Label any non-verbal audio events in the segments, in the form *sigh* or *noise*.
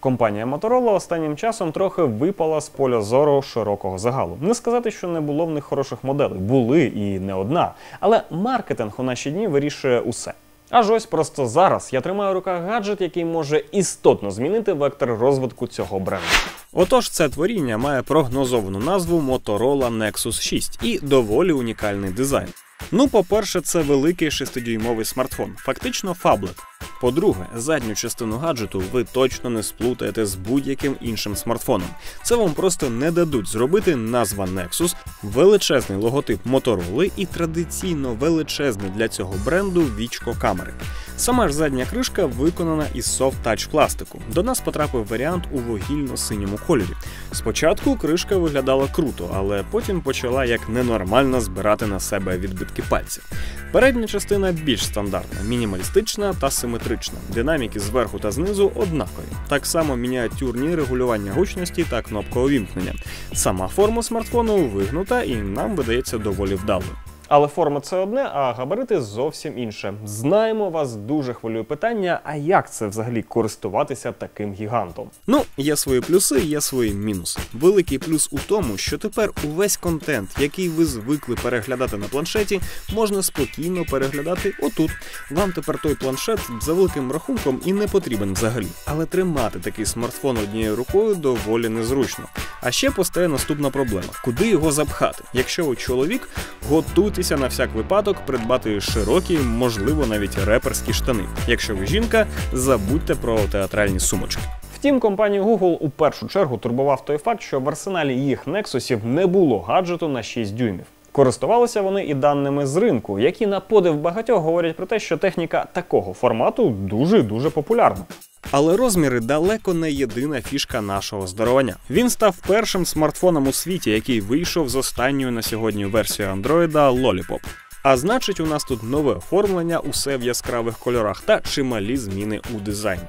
Компанія Motorola останнім часом трохи випала з поля зору широкого загалу. Не сказати, що не було в них хороших моделей, були і не одна. Але маркетинг у наші дні вирішує усе. Аж ось просто зараз я тримаю в руках гаджет, який може істотно змінити вектор розвитку цього бренду. Отож, це творіння має прогнозовану назву Motorola Nexus 6 і доволі унікальний дизайн. Ну, по-перше, це великий 6-дюймовий смартфон, фактично фаблет. По-друге, задню частину гаджету ви точно не сплутаєте з будь-яким іншим смартфоном. Це вам просто не дадуть зробити назва Nexus, величезний логотип Motorola і традиційно величезний для цього бренду вічко камери. Сама ж задня кришка виконана із soft touch пластику. До нас потрапив варіант у вугільно-синьому кольорі. Спочатку кришка виглядала круто, але потім почала як ненормально збирати на себе відбитки пальців. Передня частина більш стандартна, мінімалістична та симетрична. Динаміки зверху та знизу однакові. Так само мініатюрні регулювання гучності та кнопка увімкнення. Сама форма смартфону вигнута і нам видається доволі вдалою. Але форма це одне, а габарити зовсім інше. Знаємо, вас дуже хвилює питання: а як це взагалі користуватися таким гігантом? Ну, є свої плюси, є свої мінуси. Великий плюс у тому, що тепер увесь контент, який ви звикли переглядати на планшеті, можна спокійно переглядати отут. Вам тепер той планшет за великим рахунком і не потрібен взагалі. Але тримати такий смартфон однією рукою доволі незручно. А ще постає наступна проблема: куди його запхати? Якщо ви чоловік, готуйтеся на всяк випадок придбати широкі, можливо, навіть реперські штани. Якщо ви жінка, забудьте про театральні сумочки. Втім, компанію Google у першу чергу турбував той факт, що в арсеналі їх Nexusів не було гаджету на 6 дюймів. Користувалися вони і даними з ринку, які на подив багатьох говорять про те, що техніка такого формату дуже дуже популярна. Але розміри далеко не єдина фішка нашого здоровання. Він став першим смартфоном у світі, який вийшов з останньою на сьогодні версією Андроїда Lollipop. А значить, у нас тут нове оформлення, усе в яскравих кольорах та чималі зміни у дизайні.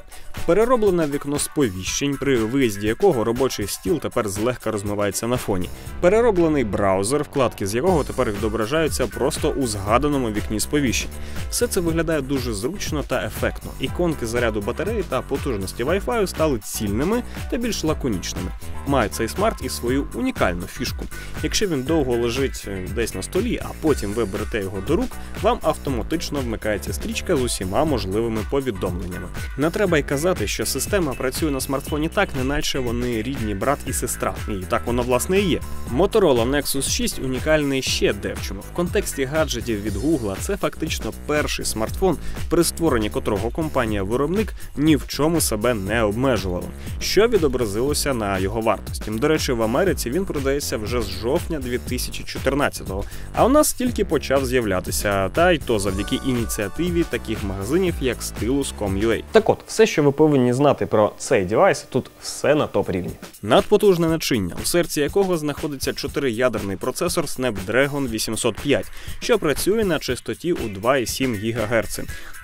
Перероблене вікно сповіщень, при виїзді якого робочий стіл тепер злегка розмивається на фоні. Перероблений браузер, вкладки з якого тепер відображаються просто у згаданому вікні сповіщень. Все це виглядає дуже зручно та ефектно. Іконки заряду батареї та потужності Wi-Fi стали цільними та більш лаконічними. Має цей смарт і свою унікальну фішку. Якщо він довго лежить е, десь на столі, а потім ви його до рук, вам автоматично вмикається стрічка з усіма можливими повідомленнями. Не треба й казати, що система працює на смартфоні так, неначе вони рідні брат і сестра. І так воно власне і є. Motorola Nexus 6 унікальний ще девчому. В контексті гаджетів від Google це фактично перший смартфон, при створенні котрого компанія-виробник ні в чому себе не обмежувала, що відобразилося на його вартості. До речі, в Америці він продається вже з жовтня 2014-го, а у нас тільки почав з'являтися, та й то завдяки ініціативі таких магазинів, як Stylus.com.ua. Так от, все, що ви повинні знати про цей девайс, тут все на топ рівні. Надпотужне начиння, у серці якого знаходиться 4-ядерний процесор Snapdragon 805, що працює на частоті у 2,7 ГГц.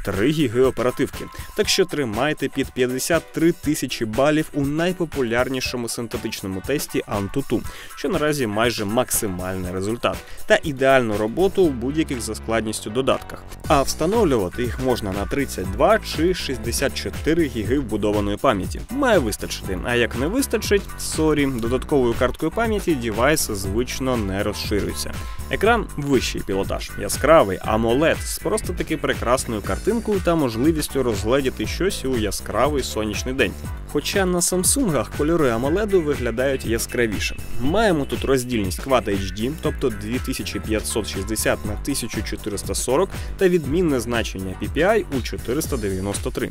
3 гіги оперативки. Так що тримайте під 53 тисячі балів у найпопулярнішому синтетичному тесті Antutu, що наразі майже максимальний результат, та ідеальну роботу у будь-яких за складністю додатках. А встановлювати їх можна на 32 чи 64 гіги вбудованої пам'яті. Має вистачити. А як не вистачить, сорі, додатковою карткою пам'яті дівайс звично не розширюється. Екран вищий пілотаж, яскравий AMOLED з просто таки прекрасною картинкою та можливістю розгледіти щось у яскравий сонячний день. Хоча на Samsung кольори AMOLED виглядають яскравіше. Маємо тут роздільність Quad HD, тобто 2560 на 1440 та відмінне значення PPI у 493.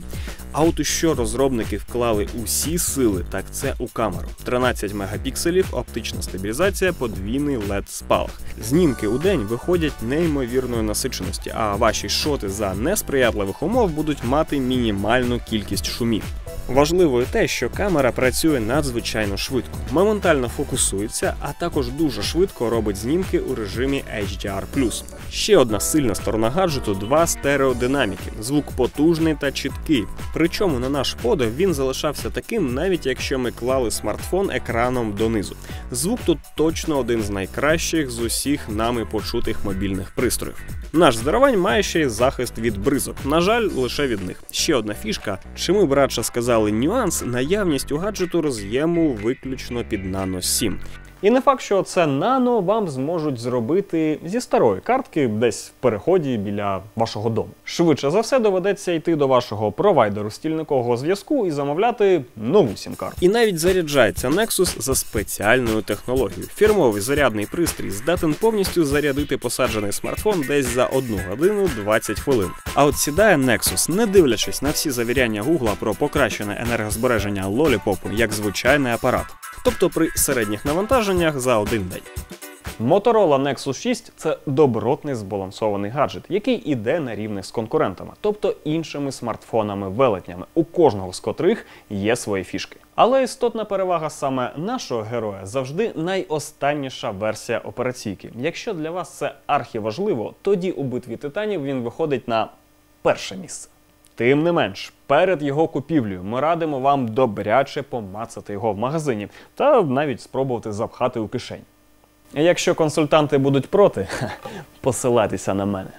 А от у що розробники вклали усі сили, так це у камеру. 13 мегапікселів, оптична стабілізація, подвійний LED спалах. Знімки у день виходять неймовірної насиченості, а ваші шоти за несприятливих умов будуть мати мінімальну кількість шумів. Важливо і те, що камера працює надзвичайно швидко, моментально фокусується, а також дуже швидко робить знімки у режимі HDR+. Ще одна сильна сторона гаджету два стереодинаміки. Звук потужний та чіткий. Причому на наш подив він залишався таким, навіть якщо ми клали смартфон екраном донизу. Звук тут точно один з найкращих з усіх нами почутих мобільних пристроїв. Наш здарувань має ще й захист від бризок. На жаль, лише від них. Ще одна фішка, чи ми б радше сказали сказали нюанс наявність у гаджету роз'єму виключно під Nano 7. І не факт, що це нано вам зможуть зробити зі старої картки десь в переході біля вашого дому. Швидше за все доведеться йти до вашого провайдеру стільникового зв'язку і замовляти нову сім-карту. І навіть заряджається Nexus за спеціальною технологією. Фірмовий зарядний пристрій здатен повністю зарядити посаджений смартфон десь за 1 годину 20 хвилин. А от сідає Nexus, не дивлячись на всі завіряння Гугла про покращене енергозбереження лоліпопу як звичайний апарат. Тобто при середніх навантаженнях за один день. Motorola Nexus 6 це добротний збалансований гаджет, який іде на рівних з конкурентами, тобто іншими смартфонами-велетнями, у кожного з котрих є свої фішки. Але істотна перевага саме нашого героя завжди найостанніша версія операційки. Якщо для вас це архіважливо, тоді у битві титанів він виходить на перше місце. Тим не менш, перед його купівлею ми радимо вам добряче помацати його в магазині та навіть спробувати запхати у кишень. Якщо консультанти будуть проти, *laughs* посилайтеся на мене.